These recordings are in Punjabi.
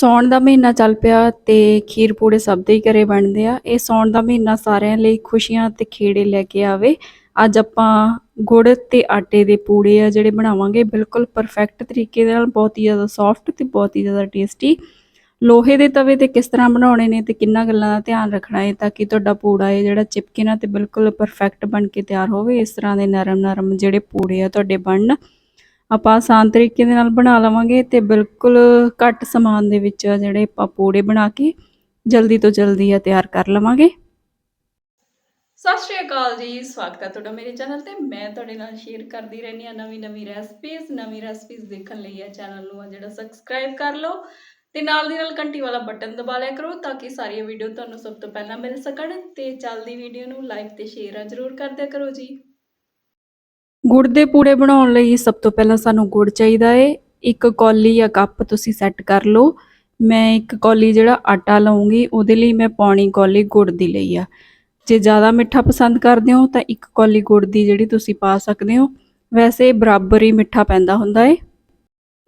ਸਾਉਣ ਦਾ ਮਹੀਨਾ ਚੱਲ ਪਿਆ ਤੇ ਖੀਰ ਪੂੜੇ ਸਭ ਦੇ ਹੀ ਘਰੇ ਬਣਦੇ ਆ। ਇਹ ਸਾਉਣ ਦਾ ਮਹੀਨਾ ਸਾਰਿਆਂ ਲਈ ਖੁਸ਼ੀਆਂ ਤੇ ਖੇੜੇ ਲੈ ਕੇ ਆਵੇ। ਅੱਜ ਆਪਾਂ ਗੁੜ ਤੇ ਆਟੇ ਦੇ ਪੂੜੇ ਆ ਜਿਹੜੇ ਬਣਾਵਾਂਗੇ, ਬਿਲਕੁਲ ਪਰਫੈਕਟ ਤਰੀਕੇ ਦੇ ਨਾਲ, ਬਹੁਤ ਹੀ ਜ਼ਿਆਦਾ ਸੌਫਟ ਤੇ ਬਹੁਤ ਹੀ ਜ਼ਿਆਦਾ ਟੇਸਟੀ ਲੋਹੇ ਦੇ ਤਵੇ ਤੇ ਕਿਸ ਤਰ੍ਹਾਂ ਬਣਾਉਣੇ ਨੇ ਤੇ ਕਿੰਨਾ ਗੱਲਾਂ ਦਾ ਧਿਆਨ ਰੱਖਣਾ ਹੈ ਤਾਂ ਕਿ ਤੁਹਾਡਾ ਪੂੜਾ ਹੈ ਜਿਹੜਾ ਚਿਪਕੇ ਨਾ ਤੇ ਬਿਲਕੁਲ ਪਰਫੈਕਟ ਬਣ ਕੇ ਤਿਆਰ ਹੋਵੇ, ਇਸ ਤਰ੍ਹਾਂ ਦੇ ਨਰਮ ਨਰਮ ਜਿਹੜੇ ਪੂੜੇ ਆ ਤੁਹਾਡੇ ਬਣਨ। ਆਪਾਂ ਆਸਾਨ ਤਰੀਕੇ ਦੇ ਨਾਲ ਬਣਾ ਲਵਾਂਗੇ ਤੇ ਬਿਲਕੁਲ ਘੱਟ ਸਮਾਨ ਦੇ ਵਿੱਚ ਜਿਹੜੇ ਆਪਾਂ ਪੂੜੇ ਬਣਾ ਕੇ ਜਲਦੀ ਤੋਂ ਜਲਦੀ ਆ ਤਿਆਰ ਕਰ ਲਵਾਂਗੇ। ਸਤਿ ਸ਼੍ਰੀ ਅਕਾਲ ਜੀ, ਸਵਾਗਤ ਹੈ ਤੁਹਾਡਾ ਮੇਰੇ ਚੈਨਲ ਤੇ। ਮੈਂ ਤੁਹਾਡੇ ਨਾਲ ਸ਼ੇਅਰ ਕਰਦੀ ਰਹਿੰਦੀ ਆ ਨਵੀਂ ਨਵੀਂ ਰੈਸਪੀਜ਼ ਨਵੀਂ ਰੈਸਪੀਜ਼ ਦੇਖਣ ਲਈ ਇਹ ਚੈਨਲ ਨੂੰ ਆ ਜਿਹੜਾ ਸਬਸਕ੍ਰਾਈਬ ਕਰ ਲਓ ਤੇ ਨਾਲ ਦੀ ਨਾਲ ਘੰਟੀ ਵਾਲਾ ਬਟਨ ਦਬਾ ਲਿਆ ਕਰੋ ਤਾਂ ਕਿ ਸਾਰੀਆਂ ਵੀਡੀਓ ਤੁਹਾਨੂੰ ਸਭ ਤੋਂ ਪਹਿਲਾਂ ਮਿਲ ਸਕਣ ਤੇ ਚੱਲਦੀ ਵੀਡੀਓ ਨੂੰ ਲਾਈਕ ਤੇ ਸ਼ੇਅਰ ਆ ਜ਼ਰੂਰ ਕਰ ਦਿਆ ਕਰੋ ਜੀ। ਗੁੜ ਦੇ ਪੂੜੇ ਬਣਾਉਣ ਲਈ ਸਭ ਤੋਂ ਪਹਿਲਾਂ ਸਾਨੂੰ ਗੁੜ ਚਾਹੀਦਾ ਏ। ਇੱਕ ਕੌਲੀ ਜਾਂ ਕੱਪ ਤੁਸੀਂ ਸੈੱਟ ਕਰ ਲਓ। ਮੈਂ ਇੱਕ ਕੌਲੀ ਜਿਹੜਾ ਆਟਾ ਲਵਾਂਗੀ ਉਹਦੇ ਲਈ ਮੈਂ ਪੌਣੀ ਕੌਲੀ ਗੁੜ ਦੀ ਲਈ ਆ। ਜੇ ਜ਼ਿਆਦਾ ਮਿੱਠਾ ਪਸੰਦ ਕਰਦੇ ਹੋ ਤਾਂ ਇੱਕ ਕੌਲੀ ਗੁੜ ਦੀ ਜਿਹੜੀ ਤੁਸੀਂ ਪਾ ਸਕਦੇ ਹੋ। ਵੈਸੇ ਬਰਾਬਰ ਹੀ ਮਿੱਠਾ ਪੈਂਦਾ ਹੁੰਦਾ ਏ।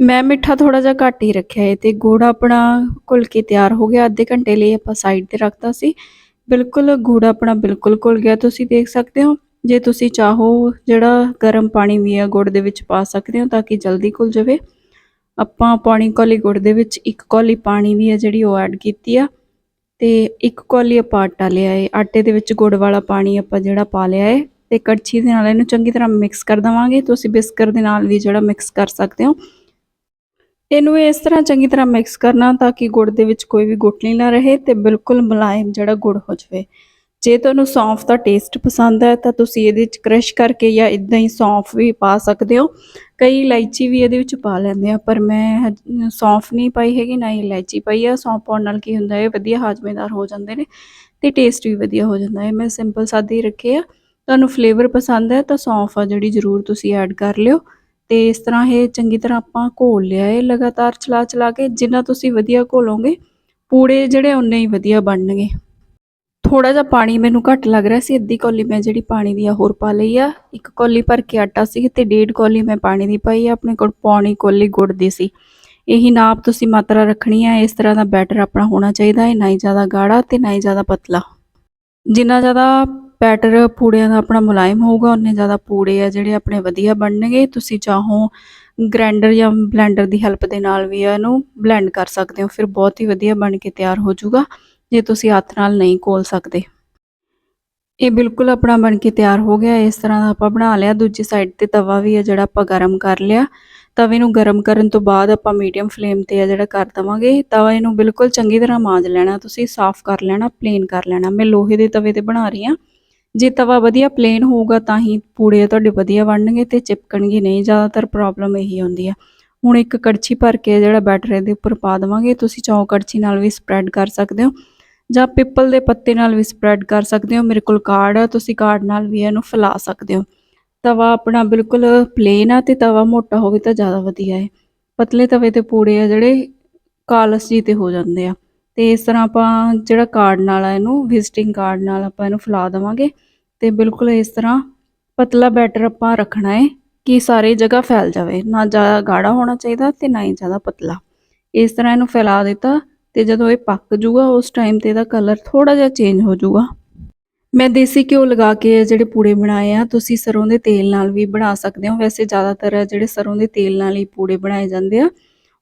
ਮੈਂ ਮਿੱਠਾ ਥੋੜਾ ਜਿਹਾ ਘੱਟ ਹੀ ਰੱਖਿਆ ਏ ਤੇ ਗੁੜ ਆਪਣਾ ਘੁਲ ਕੇ ਤਿਆਰ ਹੋ ਗਿਆ। ਅੱਧੇ ਘੰਟੇ ਲਈ ਆਪਾਂ ਸਾਈਡ ਤੇ ਰੱਖਤਾ ਸੀ। ਬਿਲਕੁਲ ਗੁੜ ਆਪਣਾ ਬਿਲਕੁਲ ਘੁਲ ਗਿਆ, ਤੁਸੀਂ ਦੇਖ ਸਕਦੇ ਹੋ। ਜੇ ਤੁਸੀਂ ਚਾਹੋ ਜਿਹੜਾ ਗਰਮ ਪਾਣੀ ਵੀ ਆ ਗੁੜ ਦੇ ਵਿੱਚ ਪਾ ਸਕਦੇ ਹੋ ਤਾਂ ਕਿ ਜਲਦੀ ਘੁਲ ਜਾਵੇ। ਆਪਾਂ ਪੌਣੀ ਕੌਲੀ ਗੁੜ ਦੇ ਵਿੱਚ ਇੱਕ ਕੌਲੀ ਪਾਣੀ ਵੀ ਆ ਜਿਹੜੀ ਉਹ ਐਡ ਕੀਤੀ ਆ ਤੇ ਇੱਕ ਕੌਲੀ ਆਪਾਂ ਆਟਾ ਲਿਆ ਏ। ਆਟੇ ਦੇ ਵਿੱਚ ਗੁੜ ਵਾਲਾ ਪਾਣੀ ਆਪਾਂ ਜਿਹੜਾ ਪਾ ਲਿਆ ਏ ਤੇ ਕੜਛੀ ਦੇ ਨਾਲ ਇਹਨੂੰ ਚੰਗੀ ਤਰ੍ਹਾਂ ਮਿਕਸ ਕਰ ਦਵਾਂਗੇ। ਤੁਸੀਂ ਬਿਸਕਰ ਦੇ ਨਾਲ ਵੀ ਜਿਹੜਾ ਮਿਕਸ ਕਰ ਸਕਦੇ ਹੋ। ਇਹਨੂੰ ਇਸ ਤਰ੍ਹਾਂ ਚੰਗੀ ਤਰ੍ਹਾਂ ਮਿਕਸ ਕਰਨਾ ਤਾਂ ਕਿ ਗੁੜ ਦੇ ਵਿੱਚ ਕੋਈ ਵੀ ਗੁਟਲੀ ਨਾ ਰਹੇ ਤੇ ਬਿਲਕੁਲ ਮੁਲਾਇਮ ਜਿਹੜਾ ਗੁੜ ਹੋ ਜਾਵੇ। ਜੇ ਤੁਹਾਨੂੰ ਸੌਂਫ ਦਾ ਟੇਸਟ ਪਸੰਦ ਹੈ, ਤਾਂ ਤੁਸੀਂ ਇਹਦੇ ਵਿੱਚ ਕ੍ਰਸ਼ ਕਰਕੇ ਜਾਂ ਇਦਾਂ ਹੀ ਸੌਂਫ ਵੀ ਪਾ ਸਕਦੇ ਹੋ। ਕਈ ਇਲਾਇਚੀ ਵੀ ਇਹਦੇ ਵਿੱਚ ਪਾ ਲੈਂਦੇ ਆ, ਪਰ ਮੈਂ ਹਜ- ਸੌਂਫ ਨਹੀਂ ਪਾਈ ਹੈਗੀ, ਨਾ ਹੀ ਇਲਾਇਚੀ ਪਾਈ ਆ। ਸੌਂਫ ਪਾਉਣ ਨਾਲ ਕੀ ਹੁੰਦਾ ਹੈ ਵਧੀਆ ਹਾਜ਼ਮੇਦਾਰ ਹੋ ਜਾਂਦੇ ਨੇ ਤੇ ਟੇਸਟ ਵੀ ਵਧੀਆ ਹੋ ਜਾਂਦਾ। ਹੈ ਮੈਂ ਸਿੰਪਲ ਸਾਦੇ ਹੀ ਰੱਖੇ ਆ। ਤੁਹਾਨੂੰ ਫਲੇਵਰ ਪਸੰਦ ਹੈ, ਤਾਂ ਸੌਂਫ ਆ ਜਿਹੜੀ ਜ਼ਰੂਰ ਤੁਸੀਂ ਐਡ ਕਰ ਲਿਓ। ਤੇ ਇਸ ਤਰ੍ਹਾਂ ਇਹ ਚੰਗੀ ਤਰ੍ਹਾਂ ਆਪਾਂ ਘੋਲ ਲਿਆ ਹੈ ਲਗਾਤਾਰ ਚਲਾ ਚਲਾ ਕੇ, ਜਿੰਨਾ ਤੁਸੀਂ ਵਧੀਆ ਘੋਲੋਗੇ, ਪੂੜੇ ਜਿਹੜੇ ਉਨੇ ਹੀ ਵਧੀਆ ਬਣਨਗੇ। ਥੋੜਾ ਜਿਹਾ ਪਾਣੀ ਮੈਨੂੰ ਘੱਟ ਲੱਗ ਰਿਹਾ ਸੀ, ਅੱਧੀ ਕੌਲੀ ਮੈਂ ਜਿਹੜੀ ਪਾਣੀ ਦੀ ਆ ਹੋਰ ਪਾ ਲਈ ਆ। ਇੱਕ ਕੌਲੀ ਭਰ ਕੇ ਆਟਾ ਸੀ ਤੇ ਡੇਢ ਕੌਲੀ ਮੈਂ ਪਾਣੀ ਦੀ ਪਾਈ ਆ, ਆਪਣੇ ਕੋਲ ਪੌਣੀ ਕੌਲੀ ਗੁੜ ਦੀ ਸੀ। ਇਹੀ ਨਾਪ ਤੁਸੀਂ ਮਾਤਰਾ ਰੱਖਣੀ ਹੈ ਇਸ ਤਰ੍ਹਾਂ ਦਾ ਬੈਟਰ ਆਪਣਾ ਹੋਣਾ ਚਾਹੀਦਾ ਹੈ, ਨਾ ਹੀ ਜ਼ਿਆਦਾ ਗਾੜਾ ਤੇ ਨਾ ਹੀ ਜ਼ਿਆਦਾ ਪਤਲਾ। ਜਿੰਨਾ ਜ਼ਿਆਦਾ ਬੈਟਰ ਪੂੜਿਆਂ ਦਾ ਆਪਣਾ ਮੁਲਾਇਮ ਹੋਊਗਾ ਉਨੇ ਜ਼ਿਆਦਾ ਪੂੜੇ ਆ ਜਿਹੜੇ ਆਪਣੇ ਵਧੀਆ ਬਣਨਗੇ। ਤੁਸੀਂ ਚਾਹੋ ਗ੍ਰਾਈਂਡਰ ਜਾਂ ਬਲੈਂਡਰ ਦੀ ਹੈਲਪ ਦੇ ਨਾਲ ਵੀ ਇਹਨੂੰ ਬਲੈਂਡ ਕਰ ਸਕਦੇ ਹੋ, ਫਿਰ ਬਹੁਤ ਹੀ ਵਧੀਆ ਬਣ ਕੇ ਤਿਆਰ ਹੋ ਜਾਊਗਾ। ਜੇ ਤੁਸੀਂ ਹੱਥ ਨਾਲ ਨਹੀਂ ਕੋਲ ਸਕਦੇ। ਇਹ ਬਿਲਕੁਲ ਆਪਣਾ ਬਣ ਕੇ ਤਿਆਰ ਹੋ ਗਿਆ। ਇਸ ਤਰ੍ਹਾਂ ਦਾ ਆਪਾਂ ਬਣਾ ਲਿਆ। ਦੂਜੀ ਸਾਈਡ ਤੇ ਤਵਾ ਵੀ ਹੈ ਜਿਹੜਾ ਆਪਾਂ ਗਰਮ ਕਰ ਲਿਆ। ਤਵੇ ਨੂੰ ਗਰਮ ਕਰਨ ਤੋਂ ਬਾਅਦ ਆਪਾਂ ਮੀਡੀਅਮ ਫਲੇਮ ਤੇ ਆ ਜਿਹੜਾ ਕਰ ਦਵਾਂਗੇ। ਤਵੇ ਨੂੰ ਬਿਲਕੁਲ ਚੰਗੀ ਤਰ੍ਹਾਂ ਮਾਂਜ ਲੈਣਾ। ਤੁਸੀਂ ਸਾਫ਼ ਕਰ ਲੈਣਾ ਪਲੇਨ ਕਰ ਲੈਣਾ। ਮੈਂ ਲੋਹੇ ਦੇ ਤਵੇ ਤੇ ਬਣਾ ਰਹੀ ਹਾਂ। ਜੇ ਤਵਾ ਵਧੀਆ ਪਲੇਨ ਹੋਊਗਾ ਤਾਂ ਹੀ ਪੂੜੇ ਤੁਹਾਡੇ ਵਧੀਆ ਬਣਨਗੇ ਤੇ ਚਿਪਕਣਗੇ ਨਹੀਂ। ਜ਼ਿਆਦਾਤਰ ਪ੍ਰੋਬਲਮ ਇਹੀ ਹੁੰਦੀ ਆ। ਹੁਣ ਇੱਕ ਕੜਛੀ ਭਰ ਕੇ ਜਿਹੜਾ ਬੈਟਰ ਇਹਦੇ ਉੱਪਰ ਪਾ ਦਵਾਂਗੇ। ਤੁਸੀਂ ਚਾਹੋ ਕੜਛੀ ਨਾਲ ਵੀ ਸਪਰੈਡ ਕਰ ਸਕਦੇ ਹੋ। ਜਾਂ ਪਿੱਪਲ ਦੇ ਪੱਤੇ ਨਾਲ ਵੀ ਸਪਰੈਡ ਕਰ ਸਕਦੇ ਹੋ। ਮੇਰੇ ਕੋਲ ਕਾਰਡ ਆ, ਤੁਸੀਂ ਕਾਰਡ ਨਾਲ ਵੀ ਇਹਨੂੰ ਫੈਲਾ ਸਕਦੇ ਹੋ। ਤਵਾ ਆਪਣਾ ਬਿਲਕੁਲ ਪਲੇਨ ਆ ਤੇ ਤਵਾ ਮੋਟਾ ਹੋਵੇ ਤਾਂ ਜ਼ਿਆਦਾ ਵਧੀਆ ਹੈ ਪਤਲੇ ਤਵੇ ਤੇ ਪੂੜੇ ਆ ਜਿਹੜੇ ਕਾਲਸ ਜੀ ਤੇ ਹੋ ਜਾਂਦੇ ਆ। ਤੇ ਇਸ ਤਰ੍ਹਾਂ ਆਪਾਂ ਜਿਹੜਾ ਕਾਰਡ ਨਾਲ ਆ ਇਹਨੂੰ ਵਿਜ਼ਿਟਿੰਗ ਕਾਰਡ ਨਾਲ ਆਪਾਂ ਇਹਨੂੰ ਫੈਲਾ ਦੇਵਾਂਗੇ। ਤੇ ਬਿਲਕੁਲ ਇਸ ਤਰ੍ਹਾਂ ਪਤਲਾ ਬੈਟਰ ਆਪਾਂ ਰੱਖਣਾ ਹੈ ਕਿ ਸਾਰੇ ਜਗ੍ਹਾ ਫੈਲ ਜਾਵੇ। ਨਾ ਜ਼ਿਆਦਾ ਗਾੜਾ ਹੋਣਾ ਚਾਹੀਦਾ ਤੇ ਨਾ ਹੀ ਜ਼ਿਆਦਾ ਪਤਲਾ। ਇਸ ਤਰ੍ਹਾਂ ਇਹਨੂੰ ਫੈਲਾ ਦਿੱਤਾ ਤੇ ਜਦੋਂ ਇਹ ਪੱਕ ਜੂਗਾ ਉਸ ਟਾਈਮ ਤੇ ਇਹਦਾ ਕਲਰ ਥੋੜਾ ਜਿਹਾ ਚੇਂਜ ਹੋ ਜੂਗਾ ਮੈਂ ਦੇਸੀ ਘਿਓ ਲਗਾ ਕੇ ਜਿਹੜੇ ਪੂੜੇ ਬਣਾਏ ਆ, ਤੁਸੀਂ ਸਰੋਂ ਦੇ ਤੇਲ ਨਾਲ ਵੀ ਬਣਾ ਸਕਦੇ ਹੋ। ਵੈਸੇ ਜ਼ਿਆਦਾਤਰ ਜਿਹੜੇ ਸਰੋਂ ਦੇ ਤੇਲ ਨਾਲ ਹੀ ਪੂੜੇ ਬਣਾਏ ਜਾਂਦੇ ਆ,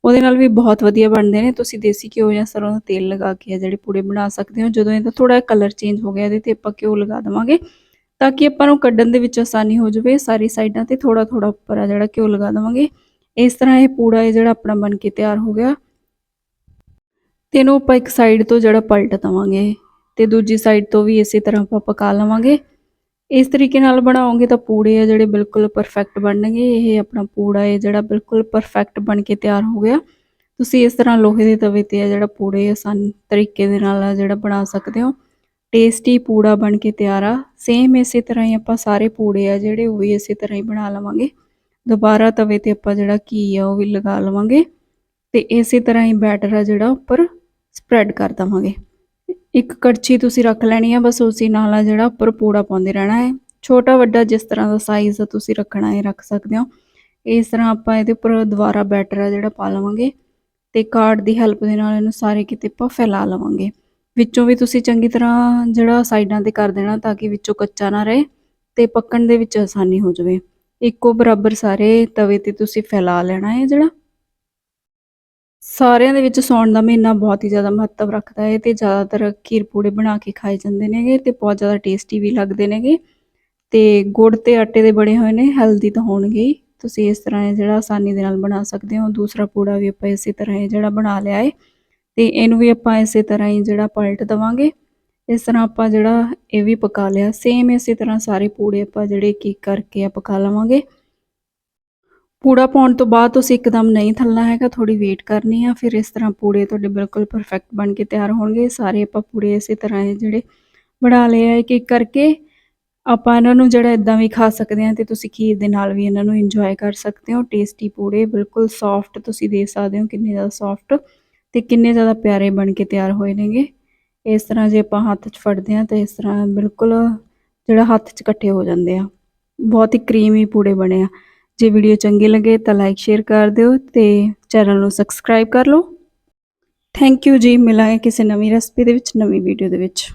ਉਹਦੇ ਨਾਲ ਵੀ ਬਹੁਤ ਵਧੀਆ ਬਣਦੇ ਨੇ। ਤੁਸੀਂ ਦੇਸੀ ਘਿਓ ਜਾਂ ਸਰੋਂ ਦਾ ਤੇਲ ਲਗਾ ਕੇ ਜਿਹੜੇ ਪੂੜੇ ਬਣਾ ਸਕਦੇ ਹੋ। ਜਦੋਂ ਇਹਦਾ ਥੋੜਾ ਕਲਰ ਚੇਂਜ ਹੋ ਗਿਆ ਇਹਦੇ ਤੇ ਆਪਾਂ ਘਿਓ ਲਗਾ ਦੇਵਾਂਗੇ, ਤਾਂ ਕਿ ਆਪਾਂ ਨੂੰ ਕੱਢਣ ਦੇ ਵਿੱਚ ਆਸਾਨੀ ਹੋ ਜਾਵੇ। ਸਾਰੀ ਸਾਈਡਾਂ ਤੇ ਥੋੜਾ ਥੋੜਾ ਉੱਪਰ ਆ ਜਿਹੜਾ ਘਿਓ ਲਗਾ ਦੇਵਾਂਗੇ। ਇਸ ਤਰ੍ਹਾਂ ਇਹ ਪੂੜਾ ਹੈ ਜਿਹੜਾ ਆਪਣਾ ਬਣ ਕੇ ਤਿਆਰ ਹੋ ਗਿਆ। ਤੇ ਇਹਨੂੰ ਆਪਾਂ ਇੱਕ ਸਾਈਡ ਤੋਂ ਜਿਹੜਾ ਪਲਟ ਦਵਾਂਗੇ ਤੇ ਦੂਜੀ ਸਾਈਡ ਤੋਂ ਵੀ ਇਸੇ ਤਰ੍ਹਾਂ ਆਪਾਂ ਪਕਾ ਲਵਾਂਗੇ। ਇਸ ਤਰੀਕੇ ਨਾਲ ਬਣਾਓਗੇ ਤਾਂ ਪੂੜੇ ਆ ਜਿਹੜੇ ਬਿਲਕੁਲ ਪਰਫੈਕਟ ਬਣਨਗੇ। ਇਹ ਆਪਣਾ ਪੂੜਾ ਹੈ ਜਿਹੜਾ ਬਿਲਕੁਲ ਪਰਫੈਕਟ ਬਣ ਕੇ ਤਿਆਰ ਹੋ ਗਿਆ। ਤੁਸੀਂ ਇਸ ਤਰ੍ਹਾਂ ਲੋਹੇ ਦੇ ਤਵੇ ਤੇ ਆ ਜਿਹੜਾ ਪੂੜੇ ਆਸਾਨ ਤਰੀਕੇ ਦੇ ਨਾਲ ਜਿਹੜਾ ਬਣਾ ਸਕਦੇ ਹੋ। ਟੇਸਟੀ ਪੂੜਾ ਬਣ ਕੇ ਤਿਆਰ ਆ। ਸੇਮ ਇਸੇ ਤਰ੍ਹਾਂ ਹੀ ਆਪਾਂ ਸਾਰੇ ਪੂੜੇ ਆ ਜਿਹੜੇ ਉਹ ਵੀ ਇਸੇ ਤਰ੍ਹਾਂ ਹੀ ਬਣਾ ਲਵਾਂਗੇ। ਦੁਬਾਰਾ ਤਵੇ ਤੇ ਆਪਾਂ ਜਿਹੜਾ ਘੀ ਆ ਉਹ ਵੀ ਲਗਾ ਲਵਾਂਗੇ। ਤੇ ਇਸੇ ਤਰ੍ਹਾਂ ਹੀ ਬੈਟਰ ਆ ਜਿਹੜਾ ਉੱਪਰ ਸਪਰੈਡ ਕਰ ਦਵਾਂਗੇ। ਇੱਕ ਕੜਛੀ ਤੁਸੀਂ ਰੱਖ ਲੈਣੀ ਹੈ ਬਸ ਉਸੇ ਨਾਲ ਆ ਜਿਹੜਾ ਉੱਪਰ ਪੂੜਾ ਪਾਉਂਦੇ ਰਹਿਣਾ ਹੈ। ਛੋਟਾ ਵੱਡਾ ਜਿਸ ਤਰ੍ਹਾਂ ਦਾ ਸਾਈਜ਼ ਤੁਸੀਂ ਰੱਖਣਾ ਹੈ ਰੱਖ ਸਕਦੇ ਹੋ। ਇਸ ਤਰ੍ਹਾਂ ਆਪਾਂ ਇਹਦੇ ਉੱਪਰ ਦੁਬਾਰਾ ਬੈਟਰ ਆ ਜਿਹੜਾ ਪਾ ਲਵਾਂਗੇ ਤੇ ਕਾਰਡ ਦੀ ਹੈਲਪ ਦੇ ਨਾਲ ਇਹਨੂੰ ਸਾਰੇ ਕਿਤੇ ਆਪਾਂ ਫੈਲਾ ਲਵਾਂਗੇ। ਵਿੱਚੋਂ ਵੀ ਤੁਸੀਂ ਚੰਗੀ ਤਰ੍ਹਾਂ ਜਿਹੜਾ ਸਾਈਡਾਂ ਤੇ ਕਰ ਦੇਣਾ ਤਾਂ ਕਿ ਵਿੱਚੋਂ ਕੱਚਾ ਨਾ ਰਹੇ ਤੇ ਪੱਕਣ ਦੇ ਵਿੱਚ ਆਸਾਨੀ ਹੋ ਜਾਵੇ। ਇੱਕੋ ਬਰਾਬਰ ਸਾਰੇ ਤਵੇ ਤੇ ਤੁਸੀਂ ਫੈਲਾ ਲੈਣਾ ਹੈ ਜਿਹੜਾ। ਸਾਰਿਆਂ ਦੇ ਵਿੱਚ ਸੌਣ ਦਾ ਮਹੀਨਾ ਬਹੁਤ ਹੀ ਜ਼ਿਆਦਾ ਮਹੱਤਵ ਰੱਖਦਾ ਹੈ ਤੇ ਜ਼ਿਆਦਾਤਰ ਖੀਰ ਪੂੜੇ ਬਣਾ ਕੇ ਖਾਏ ਜਾਂਦੇ ਨੇਗੇ ਤੇ ਬਹੁਤ ਜ਼ਿਆਦਾ ਟੇਸਟੀ ਵੀ ਲੱਗਦੇ ਨੇਗੇ। ਤੇ ਗੁੜ ਤੇ ਆਟੇ ਦੇ ਬਣੇ ਹੋਏ ਨੇ ਹੈਲਦੀ ਤਾਂ ਹੋਣਗੇ ਹੀ। ਤੁਸੀਂ ਇਸ ਤਰ੍ਹਾਂ ਜਿਹੜਾ ਆਸਾਨੀ ਦੇ ਨਾਲ ਬਣਾ ਸਕਦੇ ਹੋ। ਦੂਸਰਾ ਪੂੜਾ ਵੀ ਆਪਾਂ ਇਸੇ ਤਰ੍ਹਾਂ ਹੀ ਜਿਹੜਾ ਬਣਾ ਲਿਆ ਹੈ। ਤੇ ਇਹਨੂੰ ਵੀ ਆਪਾਂ ਇਸੇ ਤਰ੍ਹਾਂ ਹੀ ਜਿਹੜਾ ਪਲਟ ਦਵਾਂਗੇ। ਇਸ ਤਰ੍ਹਾਂ ਆਪਾਂ ਜਿਹੜਾ ਇਹ ਵੀ ਪਕਾ ਲਿਆ। ਸੇਮ ਇਸੇ ਤਰ੍ਹਾਂ ਸਾਰੇ ਪੂੜੇ ਆਪਾਂ ਜਿਹੜੇ ਕੀ ਕਰਕੇ ਆ ਪਕਾ ਲਵਾਂਗੇ। ਪੂੜਾ ਪਾਉਣ ਤੋਂ ਬਾਅਦ ਤੁਸੀਂ ਇੱਕਦਮ ਨਹੀਂ ਥੱਲਣਾ ਹੈਗਾ ਥੋੜੀ ਵੇਟ ਕਰਨੀ ਆ, ਫਿਰ ਇਸ ਤਰ੍ਹਾਂ ਪੂੜੇ ਤੁਹਾਡੇ ਬਿਲਕੁਲ ਪਰਫੈਕਟ ਬਣ ਕੇ ਤਿਆਰ ਹੋਣਗੇ। ਸਾਰੇ ਆਪਾਂ ਪੂੜੇ ਇਸੇ ਤਰ੍ਹਾਂ ਇਹ ਜਿਹੜੇ ਬਣਾ ਲਏ ਆ ਇੱਕ ਇੱਕ ਕਰਕੇ ਆਪਾਂ ਇਹਨਾਂ ਨੂੰ ਜਿਹੜਾ ਇਦਾਂ ਵੀ ਖਾ ਸਕਦੇ ਆ ਤੇ ਤੁਸੀਂ ਖੀਰ ਦੇ ਨਾਲ ਵੀ ਇਹਨਾਂ ਨੂੰ ਇੰਜੋਏ ਕਰ ਸਕਦੇ ਹੋ। ਟੇਸਟੀ ਪੂੜੇ, ਬਿਲਕੁਲ ਸੌਫਟ ਤੁਸੀਂ ਦੇਖ ਸਕਦੇ ਹੋ, ਕਿੰਨੇ ਜ਼ਿਆਦਾ ਸੌਫਟ ਤੇ ਕਿੰਨੇ ਜ਼ਿਆਦਾ ਪਿਆਰੇ ਬਣ ਕੇ ਤਿਆਰ ਹੋਏ ਨੇਗੇ। ਇਸ ਤਰ੍ਹਾਂ ਜੇ ਆਪਾਂ ਹੱਥ 'ਚ ਫੜਦੇ ਆ ਤਾਂ ਇਸ ਤਰ੍ਹਾਂ ਬਿਲਕੁਲ ਜਿਹੜਾ ਹੱਥ 'ਚ ਇਕੱਠੇ ਹੋ ਜਾਂਦੇ ਆ। ਬਹੁਤ ਹੀ ਕਰੀਮੀ ਪੂੜੇ ਬਣੇ ਆ। ਜੇ ਵੀਡੀਓ ਚੰਗੀ ਲੱਗੇ ਤਾਂ ਲਾਈਕ ਸ਼ੇਅਰ ਕਰ ਦਿਓ ਤੇ ਚੈਨਲ ਨੂੰ ਸਬਸਕ੍ਰਾਈਬ ਕਰ ਲਓ। ਥੈਂਕ ਯੂ ਜੀ, ਮਿਲਾਂਗੇ ਕਿਸੇ ਨਵੀਂ ਰੈਸਪੀ ਦੇ ਵਿੱਚ, ਨਵੀਂ ਵੀਡੀਓ ਦੇ ਵਿੱਚ।